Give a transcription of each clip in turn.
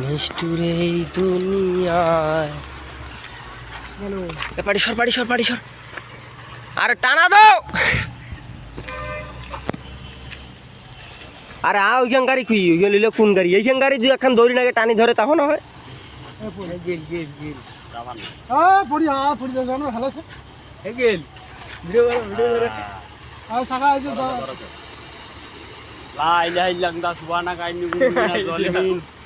নিষ্ঠুর এই দুনিয়ায়। পাড়ি সর পাড়ি সর পাড়ি সর। আরে টানা দাও। আরে আ ওইখান গাড়ি খুই ওইখান লিলে কোন গাড়ি? এইখান গাড়ি যদি একখান দৌড়ি নাগে টানি ধরে তখন হয়। পড়ি। আ পড়ি যাবে আমরা ভালো আছে। আর সাকা আছে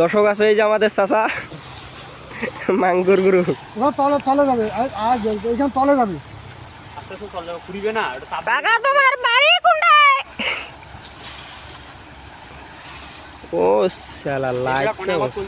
দর্শক আছে এই যে আমাদের চাচা মাঙ্গুর গুরু। তলে তলে যাবে। আজ তলে যাবে। ও শালা। লাইট কোনে ভাঙেছে।